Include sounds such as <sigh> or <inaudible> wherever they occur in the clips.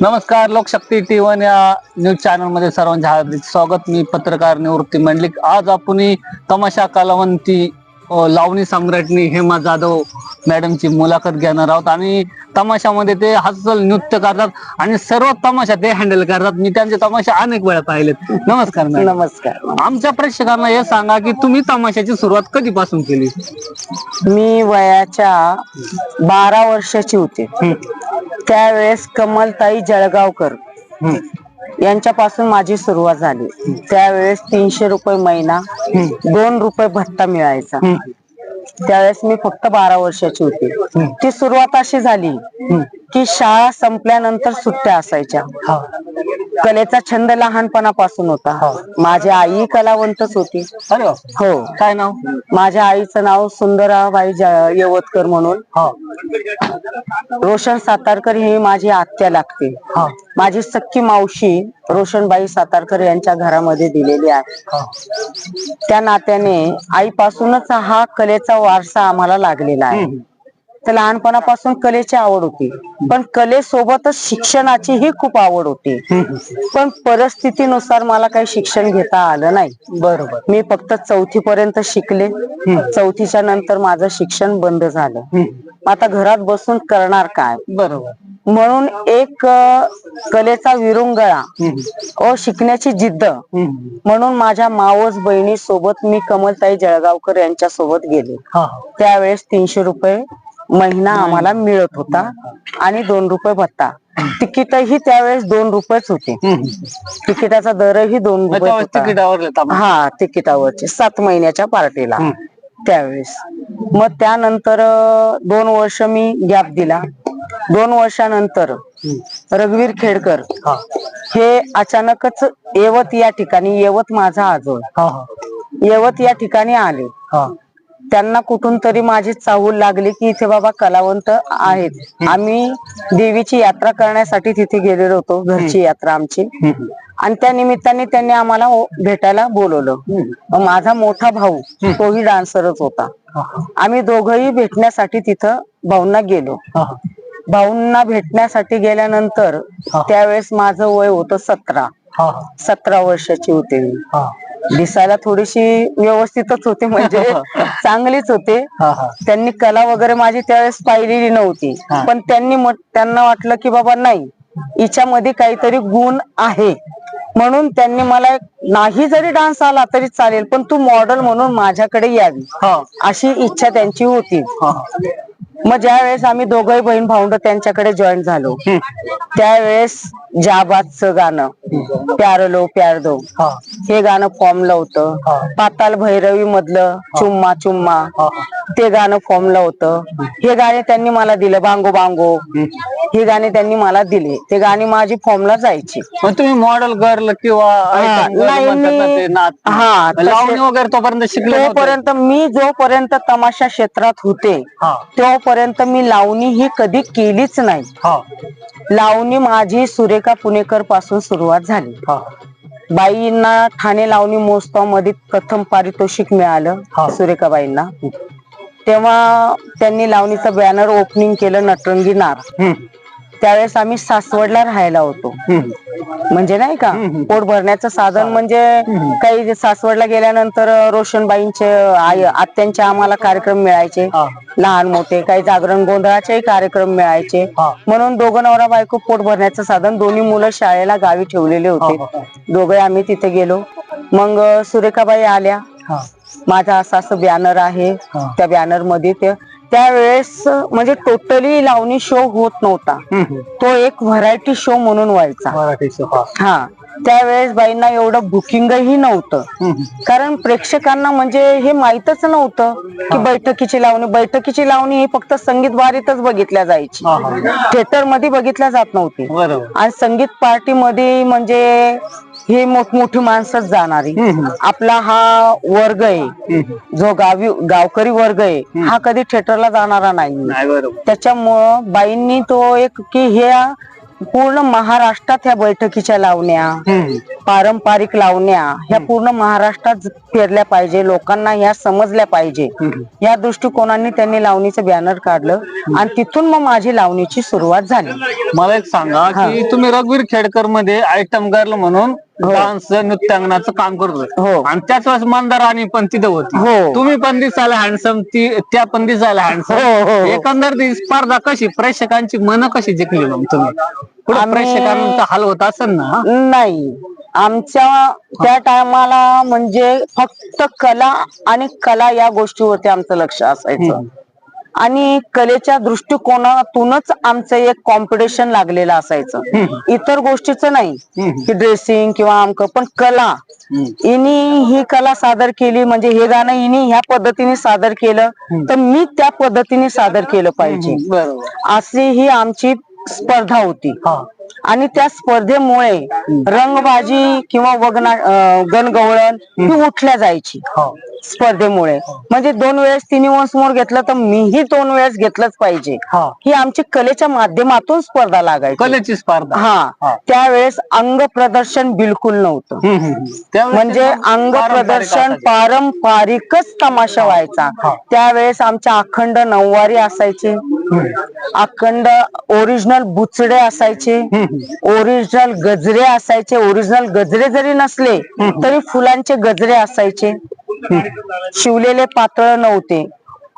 नमस्कार Lokshakti T one या news चॅनलमध्ये सर्वांचे हार्दिक स्वागत. मी पत्रकार निवृत्ती मंडलिक. आज आपण तमाशा कलावंती लावणी सम्राटनी हेमा जाधव मॅडमची मुलाखत घेणार आहोत. आणि तमाशामध्ये ते हसल नृत्य करतात आणि सर्व तमाशा ते हँडल करतात. मी त्यांचे तमाशा अनेक वेळा पाहिलेत. नमस्कार नमस्कार. आमच्या प्रेक्षकांना हे सांगा की तुम्ही तमाशाची सुरुवात कधीपासून केली? मी वयाच्या बारा वर्षाची होते. त्यावेळेस कमलताई जळगावकर. यांच्यापासून माझी सुरुवात झाली. त्यावेळेस तीनशे रुपये महिना दोन रुपये भत्ता मिळायचा. त्यावेळेस मी फक्त बारा वर्षाची होती. ती सुरुवात अशी झाली की शाळा संपल्यानंतर सुट्ट्या असायच्या. कलेचा छंद लहानपणापासून होता. माझी आई कलावंतच होती. अरे. हो. काय नाव? माझ्या आईचं नाव सुंदराबाई यवतकर म्हणून. हा. रोशन सातारकर ही माझी आत्या लागते. हा. माझी सख्खी मावशी रोशनबाई सातारकर यांच्या घरामध्ये दिलेली आहे. हा. त्या नात्याने आईपासूनच हा कलेचा वारसा आम्हाला लागलेला आहे. तर लहानपणापासून कलेची आवड होती. पण कलेसोबतच शिक्षणाची ही खूप आवड होती. पण परिस्थितीनुसार मला काही शिक्षण घेता आलं नाही. बरोबर. मी फक्त चौथी पर्यंत शिकले चौथीच्या नंतर माझं शिक्षण बंद झालं. आता घरात बसून करणार काय? बरोबर. म्हणून एक कलेचा विरुंगळा व शिकण्याची जिद्द म्हणून माझ्या मावस बहिणी सोबत मी कमलताई जळगावकर यांच्या सोबत गेले त्यावेळेस तीनशे रुपये महिना आम्हाला मिळत होता आणि दोन रुपये भत्ता. तिकीटही त्यावेळेस दोन रुपयेच होते. तिकिटाचा दरही दोन रुपये होता. हा तिकिटावरचे. सात महिन्याच्या पार्टीला त्यावेळेस. मग त्यानंतर अं, दोन वर्ष मी गॅप दिला. दोन वर्षानंतर रघुवीर खेडकर हा. अचानकच येवत या ठिकाणी येवत माझा आजोळ. येवत या ठिकाणी आले. त्यांना कुठून तरी माझी चाहूल लागली की इथे बाबा कलावंत आहेत. आम्ही देवीची यात्रा करण्यासाठी तिथे गेलेलो होतो घरची यात्रा आमची. आणि त्या निमित्ताने त्यांनी आम्हाला ओ- भेटायला बोलवलं. माझा मोठा भाऊ तोही डान्सरच होता. आम्ही दोघही भेटण्यासाठी तिथं भाऊंना गेलो. हा भाऊंना भेटण्यासाठी गेल्यानंतर त्यावेळेस माझं वय होतं सतरा. हा. सतरा वर्षाची होते मी. हा. दिसायला थोडीशी व्यवस्थितच होते म्हणजे <laughs> चांगलीच होते. त्यांनी कला वगैरे माझी त्यावेळेस पाहिलेली नव्हती. पण त्यांनी त्यांना वाटलं की बाबा नाही हिच्यामध्ये काहीतरी गुण आहे. म्हणून त्यांनी मला नाही जरी डान्स आला तरी चालेल पण तू मॉडेल म्हणून माझ्याकडे यावी. अशी इच्छा त्यांची होती. मग ज्या वेळेस आम्ही दोघही बहीण भावंड त्यांच्याकडे जॉईन झालो त्यावेळेस जाबादचं गाणं प्यार लो प्यार दो. हा. गाणं फॉर्मला होतं. पाताल भैरवी मधलं चुम्मा चुम्मा हा. ते गाणं फॉर्मला होतं. हे गाणे त्यांनी मला दिलं बांगो बांगो. हे गाणे त्यांनी मला दिले. ते गाणी माझी फॉर्मला जायची. मग तुम्ही मॉडेल गर्ल किंवा item girl नाही, म्हणतात ना मी- ते नाच हा, तसे- लावणी वगैरे तोपर्यंत शिकले नव्हते? तोपर्यंत मी जोपर्यंत तमाशा क्षेत्रात होते हा. तोपर्यंत मी लावणी ही कधी केलीच नाही. हा. लावणी माझी सुरेखा पुणेकरपासून सुरुवात झाली. हा. बाईंना ठाणे लावणी महोत्सवमध्ये प्रथम पारितोषिक मिळालं हा. सुरेखाबाईंना. तेव्हा त्यांनी लावणीचं बॅनर ओपनिंग केलं नटरंगी नार. हम्म, त्यावेळेस आम्ही सासवडला राहायला होतो. म्हणजे नाही का पोट भरण्याचं साधन म्हणजे काही सासवडला गेल्यानंतर रोशनबाईंचे आत्यांचे आम्हाला कार्यक्रम मिळायचे. लहान मोठे काही जागरण गोंधळाचेही कार्यक्रम मिळायचे. म्हणून दोघं नवरा बायको पोट भरण्याचं साधन दोन्ही मुलं शाळेला गावी ठेवलेले होते. दोघे आम्ही तिथे गेलो. मग सुरेखाबाई आल्या. माझा असा असं बॅनर आहे. त्या बॅनरमध्ये ते त्यावेळेस म्हणजे टोटली लावणी शो होत नव्हता. तो एक व्हरायटी शो म्हणून व्हायचा. मराठी हा. त्यावेळेस बाईंना एवढं बुकिंगही नव्हतं. कारण प्रेक्षकांना म्हणजे हे माहीतच नव्हतं की बैठकीची लावणी बैठकीची लावणी ही फक्त संगीत बारीतच बघितल्या जायची. हा, हा. थिएटरमध्ये बघितल्या जात नव्हती. आणि संगीत पार्टी मध्ये म्हणजे ही मोठमोठी माणसंच जाणारी. आपला हा वर्ग आहे. जो गावी गावकरी वर्ग आहे हा कधी थिएटरला जाणारा नाही. त्याच्यामुळं बाईंनी तो एक की ह्या पूर्ण महाराष्ट्रात ह्या बैठकीच्या लावण्या. पारंपरिक लावण्या ह्या पूर्ण महाराष्ट्रात पेरल्या पाहिजे लोकांना ह्या समजल्या पाहिजे. या दृष्टिकोनाने त्यांनी लावणीचं बॅनर काढलं आणि तिथून मग माझी लावणीची सुरुवात झाली. मला एक सांगा की तुम्ही रघुवीर खेडकरमध्ये आयटम गर्ल म्हणून डान्स नृत्यांगनाचं काम करत होते हो. आणि त्याच वेळेस मंदाराणी पण तिथं होती हो. तुम्ही पण दिसायला हँडसम ती त्या पण दिसायला हो, हो, हँडसम हो. एकंदर ती स्पर्धा कशी प्रेक्षकांची मन कशी जिंकली मग तुम्ही प्रेक्षकांचा हाल होत असेल ना नाही आमच्या त्या टायमाला म्हणजे फक्त कला आणि कला या गोष्टीवरती आमचं लक्ष असायचं. आणि कलेच्या दृष्टिकोनातूनच आमचं एक कॉम्पिटिशन लागलेलं असायचं. इतर गोष्टीचं नाही. की ड्रेसिंग किंवा आमक पण कला. इनी ही कला सादर केली म्हणजे हे गाणं इनी ह्या पद्धतीने सादर केलं तर मी त्या पद्धतीने सादर केलं पाहिजे. बरोबर. अशी ही आमची स्पर्धा होती. आणि त्या स्पर्धेमुळे रंगबाजी किंवा वगना गणगवळण ही उठल्या जायची. स्पर्धेमुळे. म्हणजे दोन वेळेस तिने समोर घेतलं तर मीही दोन वेळेस घेतलंच पाहिजे. हा. आमची कलेच्या माध्यमातून स्पर्धा लागायची. कलेची स्पर्धा. हा. त्यावेळेस अंग प्रदर्शन बिलकुल नव्हतं. म्हणजे अंग प्रदर्शन. पारंपरिकच तमाशा व्हायचा. त्यावेळेस आमच्या अखंड नऊवारी असायचे. अखंड ओरिजिनल बुचडे असायचे. ओरिजिनल गजरे असायचे. ओरिजिनल गजरे जरी नसले तरी फुलांचे गजरे असायचे. शिवलेले पातळ नव्हते.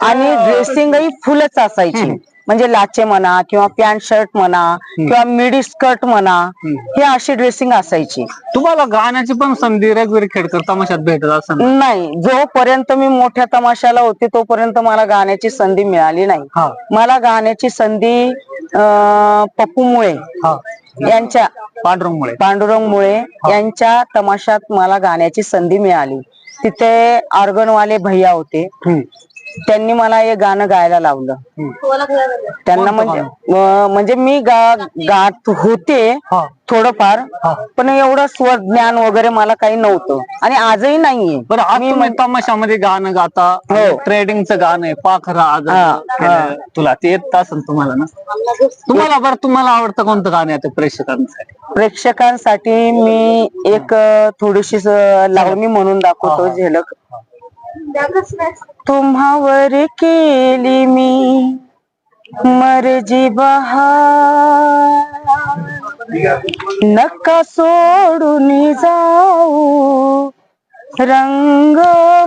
आणि ड्रेसिंगही फुलच असायची. म्हणजे लाचे म्हणा किंवा पॅन्ट शर्ट म्हणा किंवा मिडी स्कर्ट म्हणा हे अशी ड्रेसिंग असायची. तुम्हाला गाण्याची पण संधी रघुवीर खेडकर तमाशात भेटत असं नाही. जोपर्यंत मी मोठ्या तमाशाला होते तोपर्यंत मला गाण्याची संधी मिळाली नाही. मला गाण्याची संधी अं, पप्पूमुळे हा. यांच्या पांडुरंगमुळे. पांडुरंगमुळे यांच्या तमाशात मला गाण्याची संधी मिळाली. तिथे ऑर्गनवाले भैया होते. त्यांनी मला हे गाणं गायला लावलं. त्यांना म्हणजे अं, म्हणजे मी गा- गात होते हा. थोडंफार. पण एवढं स्वज्ञान वगैरे मला काही नव्हतं. आणि आजही नाहीये. बरं आज तुम्ही तमाशामध्ये गाणं गाता हो. ट्रेडिंगचं गाणं आहे पाखरा आज हा, केलं तुला ते येत असेल तुम्हाला ना? तुम्हाला बरं तुम्हाला आवडतं कोणतं गाणं आहे ते प्रेक्षकांसाठी? प्रेक्षकांसाठी मी एक अ, थोडीशी स- लावणी म्हणून दाखवतो झलक. तुम्हावर केली मी मर्जी बहा नका सोडून जाऊ रंग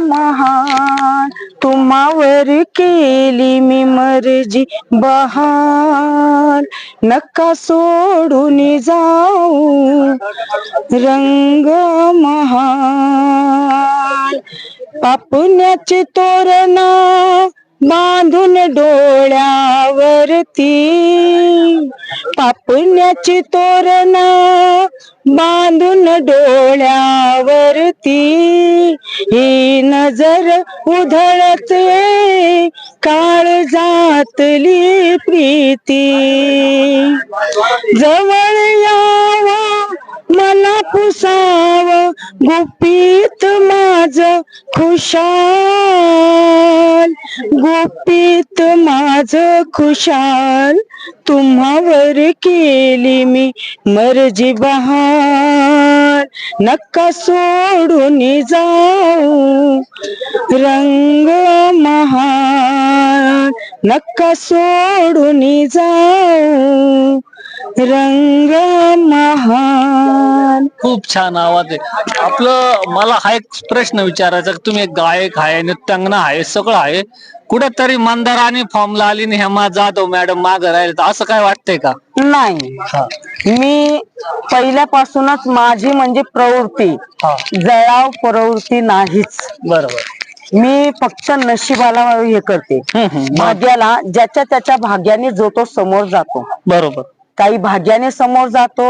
महान. तुम्हावर केली मी मर्जी बहार. नका सोडून जाऊ रंग महान. पापुण्याचे तोरणा बांधून डोळ्यावरती. पापुण्याची तोरणा बांधून डोळ्यावरती. ही नजर उधळते काळ जातली प्रीती. जवळ यावा मला पुसाव गुपित माझ खुशाल गोपीत माझ खुशाल तुम्हावर केली मी मर्जी बहार नका सोडून जाऊ रंग महान नका सोडून जाऊ रंग महान. खूप छान आवाज आहे. आपलं मला हा एक प्रश्न विचारायचा की तुम्ही एक गायक आहे नृत्यांगना आहे सगळं आहे. कुठेतरी मंदाराने फॉर्मला आली आणि हेमा जाधव मॅडम माग राहिले तर असं काय वाटतंय का? नाही. मी पहिल्यापासूनच माझी म्हणजे प्रवृत्ती. हा. जळाव प्रवृत्ती नाहीच. बरोबर. मी फक्त नशिबाला हे करते. हम्म, हम्म. भाग्याला ज्याच्या त्याच्या भाग्याने जो तो समोर जातो. बरोबर. काही भाग्याने समोर जातो.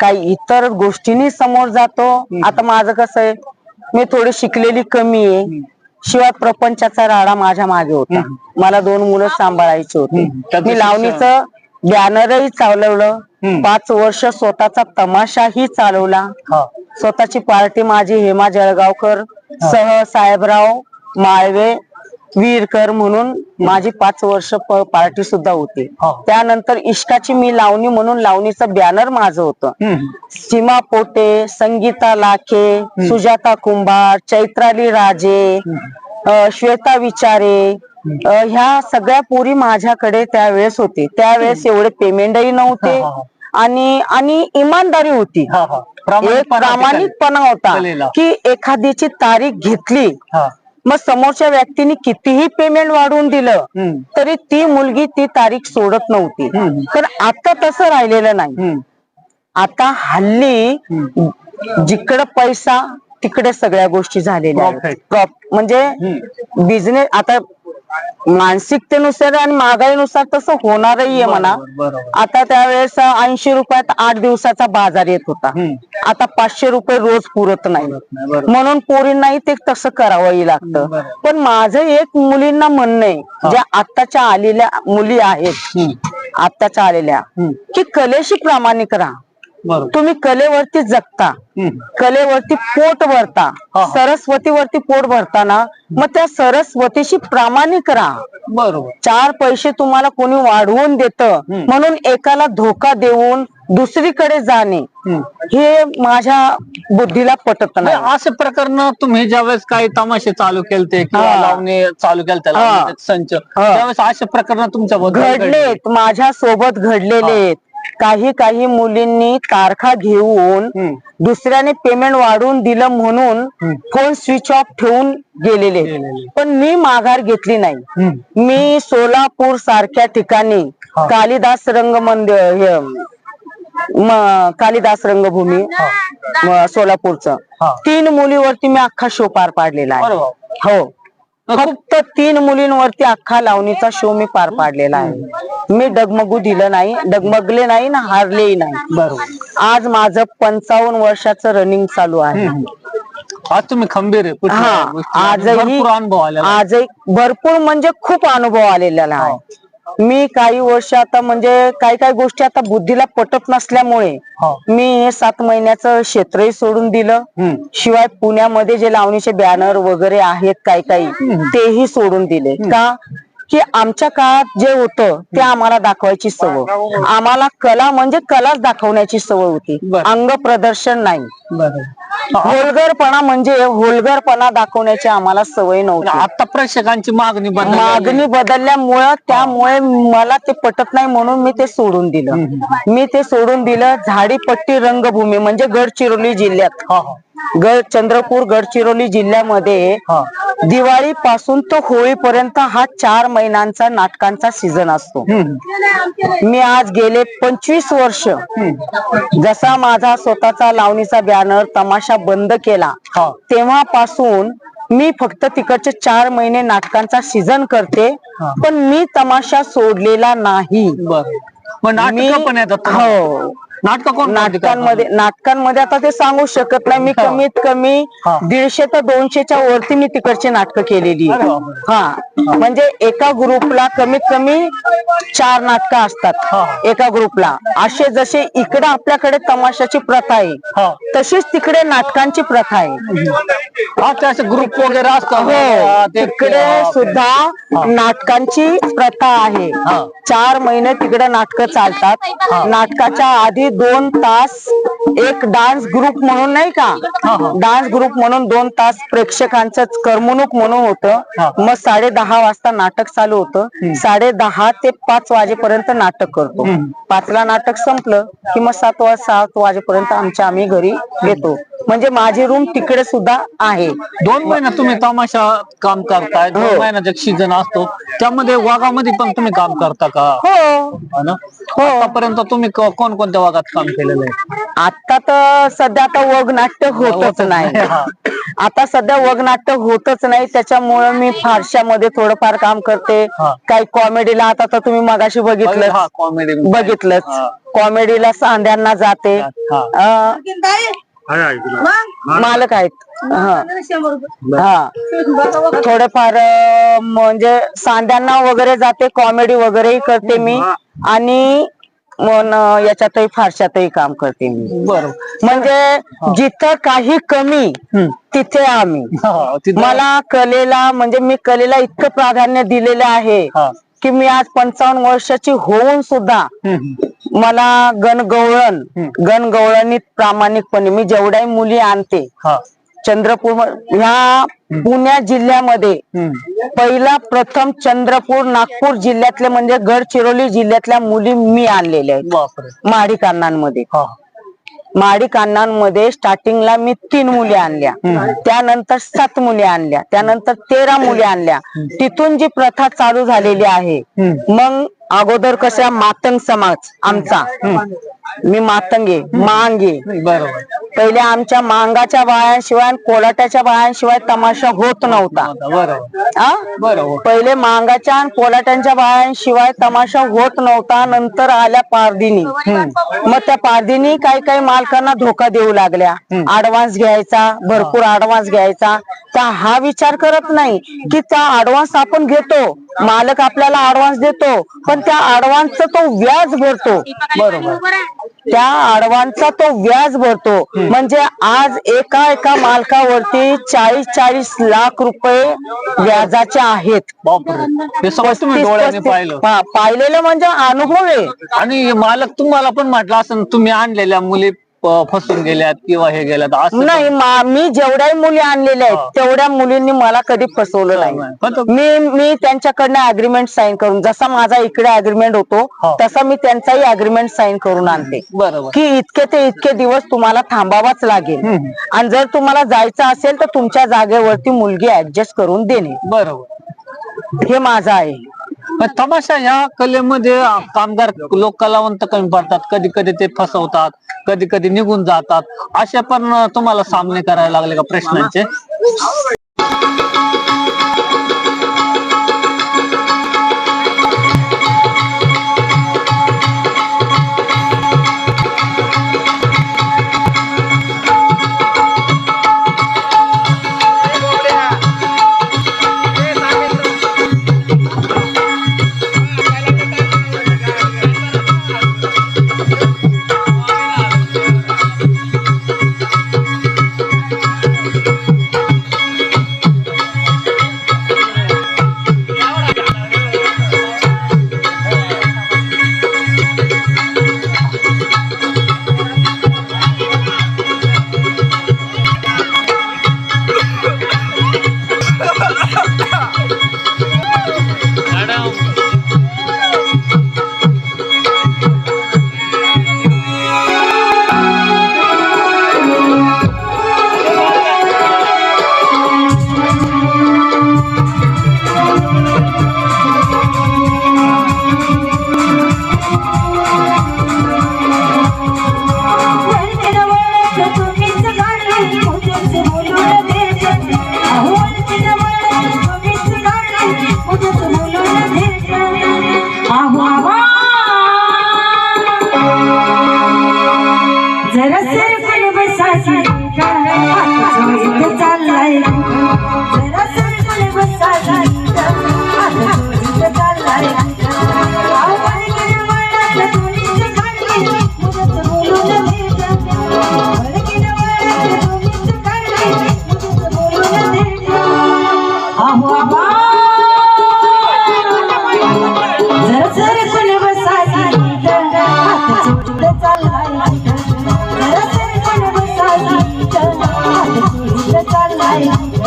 काही इतर गोष्टींनी समोर जातो. आता माझं कसं आहे मी थोडी शिकलेली कमी आहे. शिवाय प्रपंचाचा राडा माझ्या मागे होता. मला दोन मुलं सांभाळायची होती. मी लावणीचं बॅनरही चालवलं. पाच वर्ष स्वतःचा तमाशाही चालवला. हा. स्वतःची पार्टी माझी हेमा जळगावकर सह साहेबराव माळवे वीरकर म्हणून माझी पाच वर्ष पार्टी सुद्धा होती हा. त्यानंतर इश्काची मी लावणी म्हणून लावणीचं बॅनर माझं होतं. सीमा पोटे संगीता लाखे सुजाता कुंभार चैत्राली राजे श्वेता विचारे ह्या सगळ्या पोरी माझ्याकडे त्यावेळेस होते त्यावेळेस एवढे पेमेंटही नव्हते आणि आणि इमानदारी होती. एक प्रामाणिकपणा होता. की एखादीची तारीख घेतली. मग समोरच्या व्यक्तीने कितीही पेमेंट वाढवून दिलं. तरी ती मुलगी ती तारीख सोडत नव्हती. तर आता तसं राहिलेलं नाही. आता हल्ली जिकडं पैसा तिकडे सगळ्या गोष्टी झालेल्या म्हणजे बिझनेस आता मानसिकतेनुसार आणि महागाईनुसार तसं होणारही आहे म्हणा. आता त्यावेळेस ऐंशी रुपयात आठ दिवसाचा बाजार येत होता. आता पाचशे रुपये रोज पुरत नाही. म्हणून पोरींनाही ते तसं करावंही लागतं. पण माझं एक मुलींना म्हणणं आहे ज्या आत्ताच्या आलेल्या मुली आहेत. आत्ताच्या आलेल्या. की कलेशी प्रामाणिक राहा तुम्ही कलेवरती जगता. कलेवरती पोट भरता. सरस्वतीवरती पोट भरताना मग त्या सरस्वतीशी प्रामाणिक राहा बरोबर चार पैसे तुम्हाला कोणी वाढवून देत. म्हणून एकाला धोका देऊन दुसरीकडे जाणे. हे माझ्या बुद्धीला पटत नाही नाही, असे प्रकरण तुम्ही ज्यावेळेस काही तमाशे चालू केलते किंवा हा. लावणी चालू केलते. लावणीचे संच त्यावेळेस असे प्रकरण तुमच्या घडलेत माझ्या सोबत घडलेले आहेत काही काही मुलींनी तारखा घेऊन. दुसऱ्याने पेमेंट वाढवून दिलं म्हणून. फोन स्विच ऑफ ठेवून गेलेले. पण मी माघार घेतली नाही. मी सोलापूर सारख्या ठिकाणी. कालिदास रंग मंदिर म- कालिदास रंगभूमी म- सोलापूरचं. तीन मुलीवरती मी अख्खा शो पार पाडलेला आहे. हो फक्त तीन मुलींवरती अख्खा लावणीचा शो मी पार पाडलेला आहे. मी डगमगू दिलं नाही डगमगले नाही ना हारलेही नाही. बरोबर. आज माझं पंचावन्न वर्षाचं रनिंग चालू आहे. आज तुम्ही खंबीर आहे कुठल्या हा गोष्टीला. आजही भरपूर अनुभव आलेला आहे. आजही भरपूर म्हणजे खूप अनुभव आलेला आहे. मी काही वर्ष आता म्हणजे काही काही गोष्टी आता बुद्धीला पटत नसल्यामुळे हा. मी हे सात महिन्याचं क्षेत्रही सोडून दिलं. शिवाय पुण्यामध्ये जे लावणीचे बॅनर वगैरे आहेत काही काही तेही सोडून दिले. का? की आमच्या काळात जे होतं ते आम्हाला दाखवायची सवय. आम्हाला कला म्हणजे कलाच दाखवण्याची सवय होती. अंग प्रदर्शन नाही. होलगरपणा म्हणजे होलगरपणा दाखवण्याची आम्हाला सवय नव्हती. आता प्रेक्षकांची मागणी बदलली. मागणी बदलल्यामुळं त्यामुळे मला ते पटत नाही म्हणून मी ते सोडून दिलं. मी ते सोडून दिलं झाडीपट्टी रंगभूमी म्हणजे गडचिरोली जिल्ह्यात. गड चंद्रपूर गडचिरोली जिल्ह्यामध्ये. दिवाळी पासून तो होळीपर्यंत हा चार महिन्यांचा नाटकांचा सीझन असतो. मी आज गेले पंचवीस वर्ष जसा माझा स्वतःचा लावणीचा बॅनर तमाशा बंद केला. तेव्हापासून मी फक्त तिकडचे चार महिने नाटकांचा सीझन करते. पण मी तमाशा सोडलेला नाही पण? हो नाटक कोण नाटकांमध्ये नाटकांमध्ये आता ते सांगू शकत नाही. मी कमीत कमी. दीडशे ते दोनशेच्या वरती मी तिकडची नाटकं केलेली. हा. म्हणजे एका ग्रुपला कमीत कमी चार नाटकं. असतात. एका ग्रुपला. असे जसे इकडे आपल्याकडे तमाशाची प्रथा आहे. तशीच तिकडे नाटकांची प्रथा आहे. ग्रुप वगैरे असतात. हो. तिकडे सुद्धा नाटकांची प्रथा आहे. चार महिने तिकडे नाटकं चालतात. नाटकाच्या आधी दोन तास एक डान्स ग्रुप म्हणून नाही का. डान्स ग्रुप म्हणून दोन तास प्रेक्षकांचं करमणूक म्हणून. होतं मग साडे दहा वाजता नाटक चालू होतं साडे दहा ते पाच वाजेपर्यंत नाटक करतो. पाचला नाटक संपलं की मग सात वाज सात वाजेपर्यंत आमच्या आम्ही घरी येतो म्हणजे माझी रूम तिकडे सुद्धा आहे. दोन महिने तुम्ही तमाशा काम करताय दोन हो. महिन्याचा सीझन असतो. त्यामध्ये वाघामध्ये पण तुम्ही काम करता का? हो. हा ना? आतापर्यंत तुम्ही क- कोणकोणत्या वाघात काम केलेलं आहे? आता तर सध्या आता वग नाट्य होतच होतच नाही. नाही, हा. आता सध्या वग नाट्य होतच नाही त्याच्यामुळे मी फारशामध्ये थोडंफार काम करते. हा. काही कॉमेडीला आता तर तुम्ही मगाशी बघितलं हा कॉमेडी बघितलंच. हा. कॉमेडीला सांध्यांना जाते. हा. अं, मालक आहेत. हा. हा. थोडेफार अं, म्हणजे सांध्यांना वगैरे जाते कॉमेडी वगैरेही करते मी. आणि मन याच्यातही फारशातही काम करते मी. बरोबर म्हणजे जिथं काही कमी. तिथे आम्ही. हा, तिथं- मला कलेला म्हणजे मी कलेला इतकं प्राधान्य दिलेलं आहे हा. की मी आज पंचावन्न वर्षाची होऊन सुद्धा हम्म. मला गणगवळण. गणगवळणीत प्रामाणिकपणे मी जेवढ्याही मुली आणते. चंद्रपूर ह्या पुण्या जिल्ह्यामध्ये. पहिला प्रथम चंद्रपूर नागपूर जिल्ह्यातले म्हणजे गडचिरोली जिल्ह्यातल्या मुली मी आणलेल्या आहेत बापरे महाडी कान्नांमध्ये हा महाडी कान्नांमध्ये स्टार्टिंगला मी तीन मुली आणल्या. त्यानंतर सात मुली आणल्या त्यानंतर तेरा मुली आणल्या तिथून जी प्रथा चालू झालेली आहे. मग अगोदर कशा मातंग समाज आमचा. मी मातंगे मांगे. बरोबर. पहिले आमच्या मांगाच्या बायांशिवाय आणि कोलाट्याच्या बायांशिवाय तमाशा होत नव्हता. बरोबर? बरोबर. पहिले मांगाच्या आणि कोलाट्यांच्या बायांशिवाय तमाशा होत नव्हता नंतर आल्या पारदिनी मग त्या पारदिनी काही काही मालकांना धोका देऊ लागल्या. ऍडव्हान्स घ्यायचा भरपूर ऍडव्हान्स घ्यायचा. तर हा विचार करत नाही की त्या ऍडव्हान्स आपण घेतो. मालक आपल्याला ऍडव्हान्स देतो. पण त्या ऍडव्हान्सचा तो व्याज भरतो बरोबर. त्या ऍडव्हान्सचा तो व्याज भरतो. म्हणजे आज एका एका मालकावरती चाळीस चाळीस लाख रुपये व्याजाचे आहेत. हे समज तुम्ही डोळ्याने पाहिलं. हा, पाहिलेलं म्हणजे अनुभव आहे. आणि हे मालक तुम्हाला पण म्हटलं असं तुम्ही आणलेल्या मुली प- फसून गेल्यात किंवा हे गेल्यात असं नाही मा- मी जेवढ्याही मुली आणलेल्या आहेत तेवढ्या मुलींनी मला कधी फसवलं नाही. पण तो- मी मी त्यांच्याकडनं अग्रीमेंट साईन करून जसा माझा इकडे अग्रीमेंट होतो. तसा मी त्यांचाही अग्रीमेंट साईन करून आणते. बरोबर. की इतके ते इतके दिवस तुम्हाला थांबावाच लागेल. हम्म. आणि जर तुम्हाला जायचं असेल तर तुमच्या जागेवरती मुलगी ऍडजस्ट करून देणे. बरोबर. हे माझं आहे. तमाशा या कलेमध्ये कामगार लोक कलावंत कमी पडतात. कधी कधी ते फसवतात कधी कधी निघून जातात. अशा पण तुम्हाला सामने करायला लागले का प्रश्नांचे?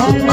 Vai.